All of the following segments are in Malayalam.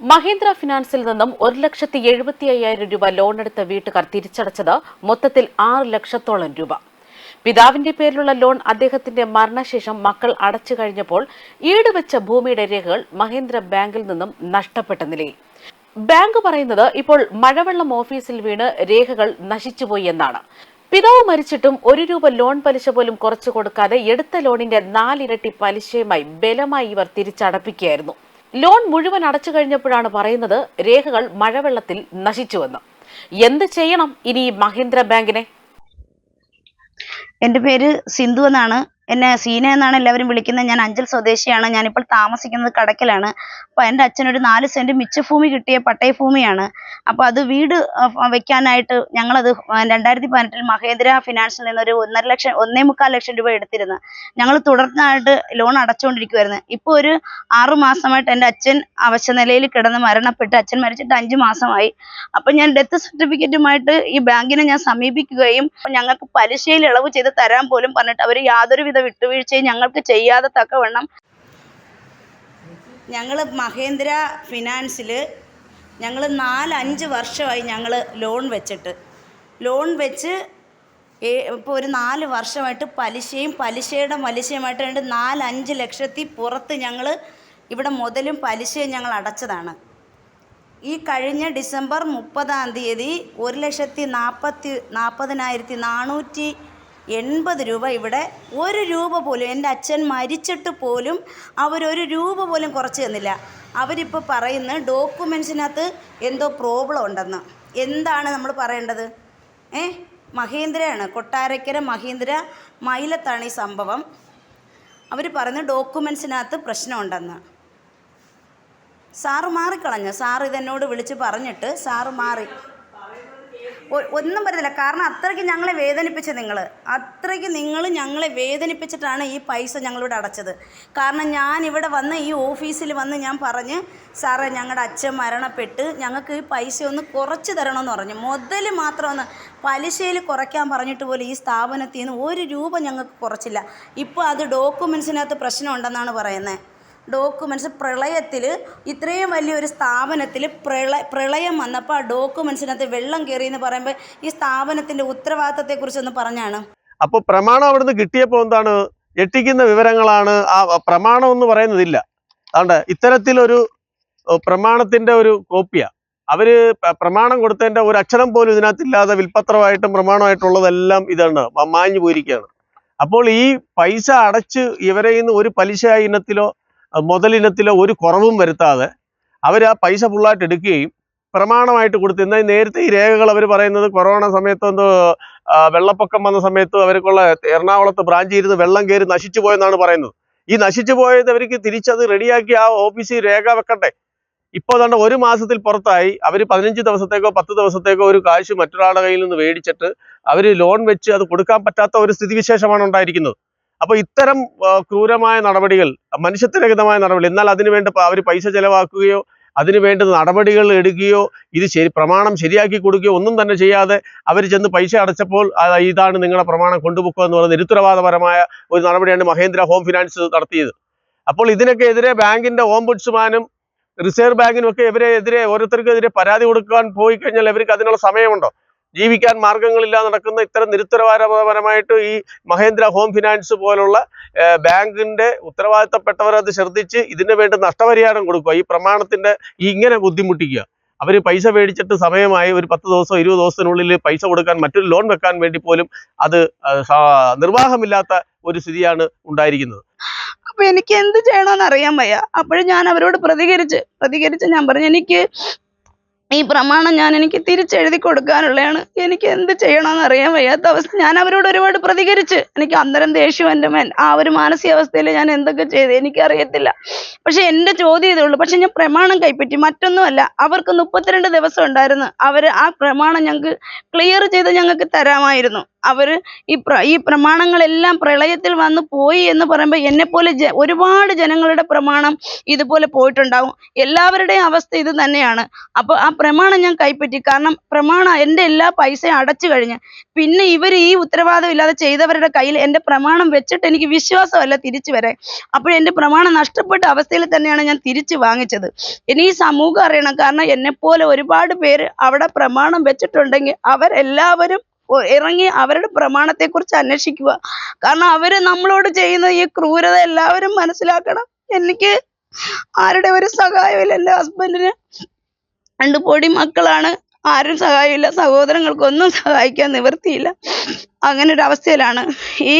മഹീന്ദ്ര ഫിനാൻസിൽ നിന്നും ഒരു ലക്ഷത്തി എഴുപത്തി അയ്യായിരം രൂപ ലോൺ എടുത്ത വീട്ടുകാർ തിരിച്ചടച്ചത് മൊത്തത്തിൽ ആറ് ലക്ഷത്തോളം രൂപ. പിതാവിന്റെ പേരിലുള്ള ലോൺ അദ്ദേഹത്തിന്റെ മരണശേഷം മക്കൾ അടച്ചു കഴിഞ്ഞപ്പോൾ ഈടുവെച്ച ഭൂമിയുടെ രേഖകൾ മഹീന്ദ്ര ബാങ്കിൽ നിന്നും നഷ്ടപ്പെട്ട നിലയിൽ. ബാങ്ക് പറയുന്നത് ഇപ്പോൾ മഴവെള്ളം ഓഫീസിൽ വീണ് രേഖകൾ നശിച്ചുപോയി എന്നാണ്. പിതാവ് മരിച്ചിട്ടും ഒരു രൂപ ലോൺ പലിശ പോലും കുറച്ചു കൊടുക്കാതെ എടുത്ത ലോണിന്റെ നാലിരട്ടി പലിശയുമായി ബലമായി ഇവർ തിരിച്ചടപ്പിക്കുകയായിരുന്നു. ലോൺ മുഴുവൻ അടച്ചു കഴിഞ്ഞപ്പോഴാണ് പറയുന്നത് രേഖകൾ മഴവെള്ളത്തിൽ നശിച്ചുവെന്ന്. എന്ത് ചെയ്യണം ഇനി മഹീന്ദ്ര ബാങ്കിനെ? എന്റെ പേര് സിന്ധു എന്നാണ്. എന്നെ സീന എന്നാണ് എല്ലാവരും വിളിക്കുന്നത്. ഞാൻ അഞ്ചൽ സ്വദേശിയാണ്. ഞാനിപ്പോൾ താമസിക്കുന്നത് കടക്കലാണ്. അപ്പോൾ എന്റെ അച്ഛനൊരു നാല് സെന്റ് മിച്ചഭൂമി കിട്ടിയ പട്ടയ ഭൂമിയാണ് അപ്പോൾ അത് വീട് വെക്കാനായിട്ട് ഞങ്ങളത് രണ്ടായിരത്തി പതിനെട്ടിൽ മഹേന്ദ്ര ഫിനാൻസിൽ നിന്നൊരു ഒന്നര ലക്ഷം ഒന്നേ മുക്കാൽ ലക്ഷം രൂപ എടുത്തിരുന്നു. ഞങ്ങൾ തുടർന്നായിട്ട് ലോൺ അടച്ചുകൊണ്ടിരിക്കുവായിരുന്നു. ഇപ്പോൾ ഒരു ആറു മാസമായിട്ട് എന്റെ അച്ഛൻ അവശനിലയിൽ കിടന്ന് മരണപ്പെട്ട് അച്ഛൻ മരിച്ചിട്ട് അഞ്ച് മാസമായി. അപ്പോൾ ഞാൻ ഡെത്ത് സർട്ടിഫിക്കറ്റുമായിട്ട് ഈ ബാങ്കിനെ ഞാൻ സമീപിക്കുകയും ഞങ്ങൾക്ക് പലിശയിൽ ഇളവ് ചെയ്ത് തരാൻ പോലും പറഞ്ഞിട്ട് അവർ യാതൊരുവിധ വിട്ടുവീഴ്ചയും ഞങ്ങൾക്ക് ചെയ്യാതെ തക്കവണ്ണം ഞങ്ങൾ മഹേന്ദ്ര ഫിനാൻസിൽ ഞങ്ങൾ നാലഞ്ച് വർഷമായി ഞങ്ങൾ ലോൺ വെച്ചിട്ട്. ലോൺ വെച്ച് ഇപ്പോൾ ഒരു നാല് വർഷമായിട്ട് പലിശയും പലിശയുടെ പലിശയുമായിട്ട് രണ്ട് നാലഞ്ച് ലക്ഷത്തി പുറത്ത് ഞങ്ങൾ ഇവിടെ മുതലും പലിശയും ഞങ്ങൾ അടച്ചതാണ്. ഈ കഴിഞ്ഞ ഡിസംബർ മുപ്പതാം തീയതി ഒരു ലക്ഷത്തി നാൽപ്പത്തി നാൽപ്പതിനായിരത്തി നാനൂറ്റി എൺപത് രൂപ ഇവിടെ. ഒരു രൂപ പോലും എന്റെ അച്ഛൻ മരിച്ചിട്ട് പോലും അവരൊരു രൂപ പോലും കുറച്ച് തന്നില്ല. അവരിപ്പോൾ പറയുന്ന ഡോക്യുമെൻസിനകത്ത് എന്തോ പ്രോബ്ലം ഉണ്ടെന്ന്. എന്താണ് നമ്മൾ പറയേണ്ടത്? ഏ? മഹീന്ദ്രയാണ് കൊട്ടാരക്കര മഹീന്ദ്ര മൈലത്താണ് ഈ സംഭവം. അവർ പറയുന്ന ഡോക്യുമെൻസിനകത്ത് പ്രശ്നമുണ്ടെന്ന് സാറ് മാറിക്കളഞ്ഞു? സാറ് ഇതെന്നോട് വിളിച്ച് പറഞ്ഞിട്ട് സാറ് മാറി. ഒന്നും പറ്റത്തില്ല. കാരണം അത്രയ്ക്ക് ഞങ്ങളെ വേദനിപ്പിച്ച് നിങ്ങൾ അത്രയ്ക്ക് നിങ്ങൾ ഞങ്ങളെ വേദനിപ്പിച്ചിട്ടാണ് ഈ പൈസ ഞങ്ങളോട് അടച്ചത്. കാരണം ഞാൻ ഇവിടെ വന്ന് ഈ ഓഫീസിൽ വന്ന് ഞാൻ പറഞ്ഞ് സാറേ ഞങ്ങളുടെ അച്ഛൻ മരണപ്പെട്ട് ഞങ്ങൾക്ക് ഈ പൈസ ഒന്ന് കുറച്ച് തരണമെന്ന് പറഞ്ഞു. മുതൽ മാത്രമൊന്ന് പലിശയിൽ കുറയ്ക്കാൻ പറഞ്ഞിട്ട് പോലും ഈ സ്ഥാപനത്തിൽ നിന്ന് ഒരു രൂപ ഞങ്ങൾക്ക് കുറച്ചില്ല. ഇപ്പോൾ അത് ഡോക്യുമെൻസിനകത്ത് പ്രശ്നമുണ്ടെന്നാണ് പറയുന്നത് ഡോക്യുമെന്റ്സ് പ്രളയത്തിൽ ഇത്രയും വലിയൊരു സ്ഥാപനത്തിൽ പ്രളയ പ്രളയം വന്നപ്പോൾ ആ ഡോക്യുമെൻസിനകത്ത് വെള്ളം കയറി എന്ന് പറയുമ്പോൾ ഈ സ്ഥാപനത്തിന്റെ ഉത്തരവാദിത്തത്തെക്കുറിച്ചൊന്ന് പറഞ്ഞാണ്. അപ്പോൾ പ്രമാണം അവിടുന്ന് കിട്ടിയപ്പോൾ എന്താണ്? ഞെട്ടിക്കുന്ന വിവരങ്ങളാണ്. ആ പ്രമാണം എന്ന് പറയുന്നതില്ല. അതുകൊണ്ട് ഇത്തരത്തിലൊരു പ്രമാണത്തിന്റെ ഒരു കോപ്പിയാ. അവർ പ്രമാണം കൊടുത്തതിന്റെ ഒരു അക്ഷരം പോലും ഇതിനകത്തില്ലാതെ വിൽപ്പത്രമായിട്ടും പ്രമാണമായിട്ടുള്ളതെല്ലാം ഇതാണ് മാഞ്ഞു പോയിരിക്കുകയാണ് അപ്പോൾ ഈ പൈസ അടച്ച് ഇവരെ ഇന്ന് ഒരു പലിശ ഇനത്തിലോ മുതലിനത്തിലോ ഒരു കുറവും വരുത്താതെ അവർ ആ പൈസ ഫുള്ളായിട്ട് എടുക്കുകയും പ്രമാണമായിട്ട് കൊടുത്ത് എന്നാൽ നേരത്തെ ഈ രേഖകൾ അവർ പറയുന്നത് കൊറോണ സമയത്ത് എന്തോ വെള്ളപ്പൊക്കം വന്ന സമയത്ത് അവർക്കുള്ള എറണാകുളത്ത് ബ്രാഞ്ചിൽ ഇരുന്ന് വെള്ളം കയറി നശിച്ചു പോയെന്നാണ് പറയുന്നത്. ഈ നശിച്ചു പോയത് അവർക്ക് തിരിച്ചത് റെഡിയാക്കി ആ ഓഫീസിൽ രേഖ വെക്കട്ടെ ഇപ്പോൾ തന്നെ ഒരു മാസത്തിൽ പുറത്തായി. അവർ പതിനഞ്ച് ദിവസത്തേക്കോ പത്ത് ദിവസത്തേക്കോ ഒരു കാശ് മറ്റൊരാളുടെ കയ്യിൽ നിന്ന് മേടിച്ചിട്ട് അവർ ലോൺ വെച്ച് അത് കൊടുക്കാൻ പറ്റാത്ത ഒരു സ്ഥിതിവിശേഷമാണ് ഉണ്ടായിരിക്കുന്നത്. അപ്പോൾ ഇത്തരം ക്രൂരമായ നടപടികൾ മനുഷ്യത്വരഹിതമായ നടപടികൾ എന്നാൽ അതിന് വേണ്ട അവർ പൈസ ചെലവാക്കുകയോ അതിനു വേണ്ട നടപടികൾ എടുക്കുകയോ ഇത് ശരി പ്രമാണം ശരിയാക്കി കൊടുക്കുകയോ ഒന്നും തന്നെ ചെയ്യാതെ അവർ ചെന്ന് പൈസ അടച്ചപ്പോൾ ഇതാണ് നിങ്ങളുടെ പ്രമാണം കൊണ്ടുപോക്കുക എന്ന് പറയുന്ന നിരുത്തരവാദപരമായ ഒരു നടപടിയാണ് മഹേന്ദ്ര ഹോം ഫിനാൻസ് നടത്തിയത്. അപ്പോൾ ഇതിനൊക്കെ എതിരെ ബാങ്കിന്റെ ഓംബുഡ്സ്മാനും റിസർവ് ബാങ്കിനും ഒക്കെ ഇവരെ എതിരെ ഓരോരുത്തർക്കെതിരെ പരാതി കൊടുക്കാൻ പോയി കഴിഞ്ഞാൽ ഇവർക്ക് അതിനുള്ള സമയമുണ്ടോ? ജീവിക്കാൻ മാർഗങ്ങളില്ലാതെ നടക്കുന്ന ഇത്തരം നിരുത്തരവാദപരമായിട്ട് ഈ മഹേന്ദ്ര ഹോം ഫിനാൻസ് പോലുള്ള ബാങ്കിന്റെ ഉത്തരവാദിത്തപ്പെട്ടവർ അത് ശ്രദ്ധിച്ച് ഇതിന് വേണ്ടി നഷ്ടപരിഹാരം കൊടുക്കുക. ഈ പ്രമാണത്തിന്റെ ഇങ്ങനെ ബുദ്ധിമുട്ടിക്കുക. അവർ പൈസ മേടിച്ചിട്ട് സമയമായി ഒരു പത്ത് ദിവസം ഇരുപത് ദിവസത്തിനുള്ളിൽ പൈസ കൊടുക്കാൻ മറ്റൊരു ലോൺ വെക്കാൻ വേണ്ടി പോലും അത് നിർവാഹമില്ലാത്ത ഒരു സ്ഥിതിയാണ് ഉണ്ടായിരിക്കുന്നത്. അപ്പൊ എനിക്ക് എന്ത് ചെയ്യണമെന്ന് അറിയാൻ വയ്യ. അപ്പോഴും ഞാൻ അവരോട് പ്രതികരിച്ച് പ്രതികരിച്ച് ഞാൻ പറഞ്ഞു എനിക്ക് ഈ പ്രമാണം ഞാൻ എനിക്ക് തിരിച്ചെഴുതി കൊടുക്കാനുള്ളതാണ് എനിക്ക് എന്ത് ചെയ്യണമെന്ന് അറിയാൻ വയ്യാത്ത അവസ്ഥ. ഞാൻ അവരോട് ഒരുപാട് പ്രതികരിച്ച്. എനിക്ക് അന്തരം ദേഷ്യം എന്റെ മേൽ. ആ ഒരു മാനസികാവസ്ഥയിൽ ഞാൻ എന്തൊക്കെ ചെയ്തു എനിക്കറിയത്തില്ല. പക്ഷെ എന്റെ ചോദ്യം ഇതേ ഉള്ളൂ. പക്ഷെ ഞാൻ പ്രമാണം കൈപ്പറ്റി മറ്റൊന്നുമല്ല. അവർക്ക് മുപ്പത്തിരണ്ട് ദിവസം ഉണ്ടായിരുന്നു. അവർ ആ പ്രമാണം ഞങ്ങൾക്ക് ക്ലിയർ ചെയ്ത് ഞങ്ങൾക്ക് തരാമായിരുന്നു. അവർ ഈ ഈ പ്രമാണങ്ങളെല്ലാം പ്രളയത്തിൽ വന്ന് പോയി എന്ന് പറയുമ്പോൾ എന്നെപ്പോലെ ജ ഒരുപാട് ജനങ്ങളുടെ പ്രമാണം ഇതുപോലെ പോയിട്ടുണ്ടാവും. എല്ലാവരുടെയും അവസ്ഥ ഇത് തന്നെയാണ്. അപ്പോൾ ആ പ്രമാണം ഞാൻ കൈപ്പറ്റി. കാരണം പ്രമാണം എന്റെ എല്ലാ പൈസയും അടച്ചു കഴിഞ്ഞ്. പിന്നെ ഇവർ ഈ ഉത്തരവാദിത്വം ഇല്ലാതെ ചെയ്തവരുടെ കയ്യിൽ എന്റെ പ്രമാണം വെച്ചിട്ട് എനിക്ക് വിശ്വാസമല്ല തിരിച്ചു വരെ. അപ്പോൾ എന്റെ പ്രമാണം നഷ്ടപ്പെട്ട അവസ്ഥയിൽ തന്നെയാണ് ഞാൻ തിരിച്ചു വാങ്ങിച്ചത്. ഇനി ഈ സമൂഹം അറിയണം. കാരണം എന്നെപ്പോലെ ഒരുപാട് പേര് അവിടെ പ്രമാണം വെച്ചിട്ടുണ്ടെങ്കിൽ അവരെല്ലാവരും ഇറങ്ങി അവരുടെ പ്രമാണത്തെക്കുറിച്ച് അന്വേഷിക്കുക. കാരണം അവർ നമ്മളോട് ചെയ്യുന്ന ഈ ക്രൂരത എല്ലാവരും മനസ്സിലാക്കണം. എനിക്ക് ആരുടെ ഒരു സഹായമില്ല എന്റെ ഹസ്ബൻഡിന് രണ്ട് പൊടി മക്കളാണ്. ആരും സഹായമില്ല. സഹോദരങ്ങൾക്കൊന്നും സഹായിക്കാൻ നിവൃത്തിയില്ല. അങ്ങനെ ഒരു അവസ്ഥയിലാണ്. ഈ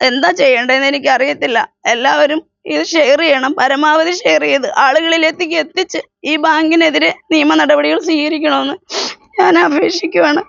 എന്താ ചെയ്യേണ്ടതെന്ന് എനിക്ക് അറിയത്തില്ല എല്ലാവരും ഇത് ഷെയർ ചെയ്യണം. പരമാവധി ഷെയർ ചെയ്ത് ആളുകളിലേക്ക് എത്തിച്ച് ഈ ബാങ്കിനെതിരെ നിയമ നടപടികൾ സ്വീകരിക്കണമെന്ന് ഞാൻ അപേക്ഷിക്കുവാണ്.